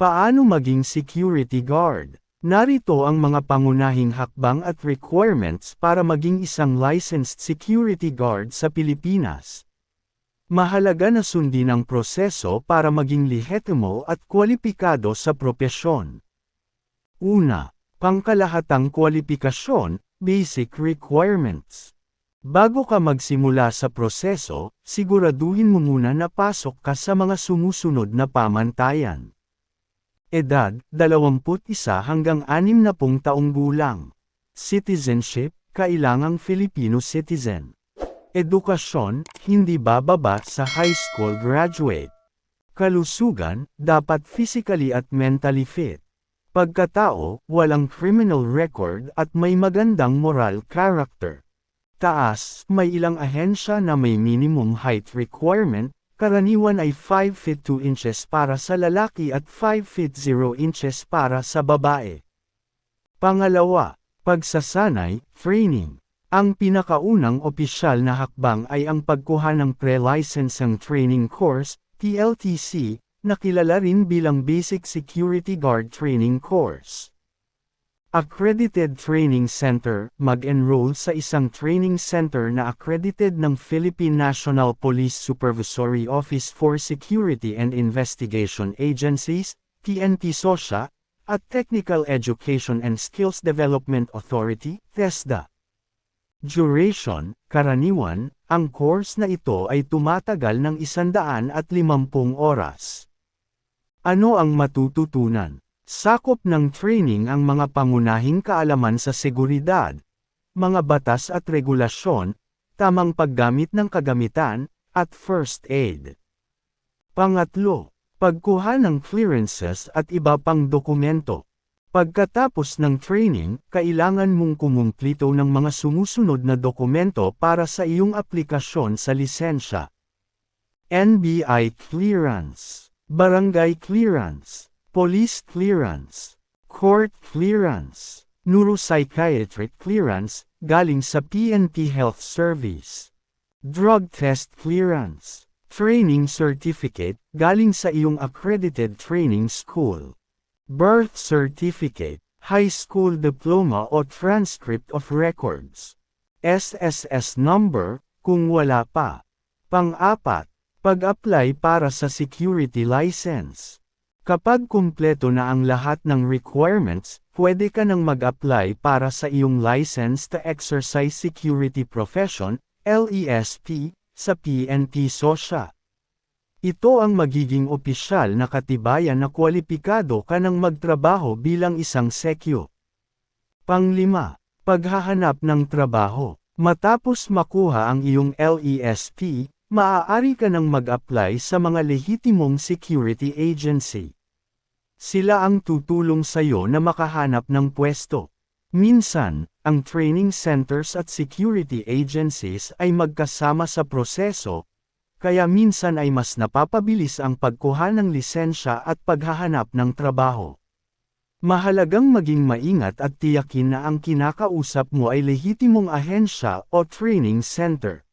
Paano maging security guard? Narito ang mga pangunahing hakbang at requirements para maging isang licensed security guard sa Pilipinas. Mahalaga na sundin ang proseso para maging lehitimo at kwalipikado sa propesyon. Una, pangkalahatang kwalifikasyon, basic requirements. Bago ka magsimula sa proseso, siguraduhin mo muna na pasok ka sa mga sumusunod na pamantayan. Edad, 21 hanggang 60 taong gulang. Citizenship, kailangang Filipino citizen. Edukasyon, hindi bababa sa high school graduate. Kalusugan, dapat physically at mentally fit. Pagkatao, walang criminal record at may magandang moral character. Taas, may ilang ahensya na may minimum height requirement, Karaniwan ay 5 feet 2 inches para sa lalaki at 5 feet 0 inches para sa babae. Pangalawa, pagsasanay, training. Ang pinakaunang opisyal na hakbang ay ang pagkuha ng pre-licensing training course, PLTC, na kilala rin bilang Basic Security Guard Training Course. Accredited Training Center, mag-enroll sa isang training center na accredited ng Philippine National Police Supervisory Office for Security and Investigation Agencies, PNP SOSHA, at Technical Education and Skills Development Authority, TESDA. Duration, karaniwan, ang course na ito ay tumatagal ng 150 oras. Ano ang matututunan? Sakop ng training ang mga pangunahing kaalaman sa seguridad, mga batas at regulasyon, tamang paggamit ng kagamitan, at first aid. Pangatlo, pagkuha ng clearances at iba pang dokumento. Pagkatapos ng training, kailangan mong kumumplito ng mga sumusunod na dokumento para sa iyong aplikasyon sa lisensya. NBI Clearance, Barangay Clearance, Police clearance, court clearance, neuropsychiatric clearance, galing sa PNP Health Service. Drug test clearance, training certificate, galing sa iyong accredited training school. Birth certificate, high school diploma o transcript of records. SSS number, kung wala pa. Pang-apat, pag-apply para sa security license. Kapag kumpleto na ang lahat ng requirements, pwede ka nang mag-apply para sa iyong license to exercise security profession, LESP, sa PNP SOSHA. Ito ang magiging opisyal na katibayan na kwalipikado ka ng magtrabaho bilang isang sekyo. Panglima, paghahanap ng trabaho. Matapos makuha ang iyong LESP, maaari ka nang mag-apply sa mga lehitimong security agency. Sila ang tutulong sa iyo na makahanap ng pwesto. Minsan, ang training centers at security agencies ay magkasama sa proseso, kaya minsan ay mas napapabilis ang pagkuha ng lisensya at paghahanap ng trabaho. Mahalagang maging maingat at tiyakin na ang kinakausap mo ay lehitimong ahensya o training center.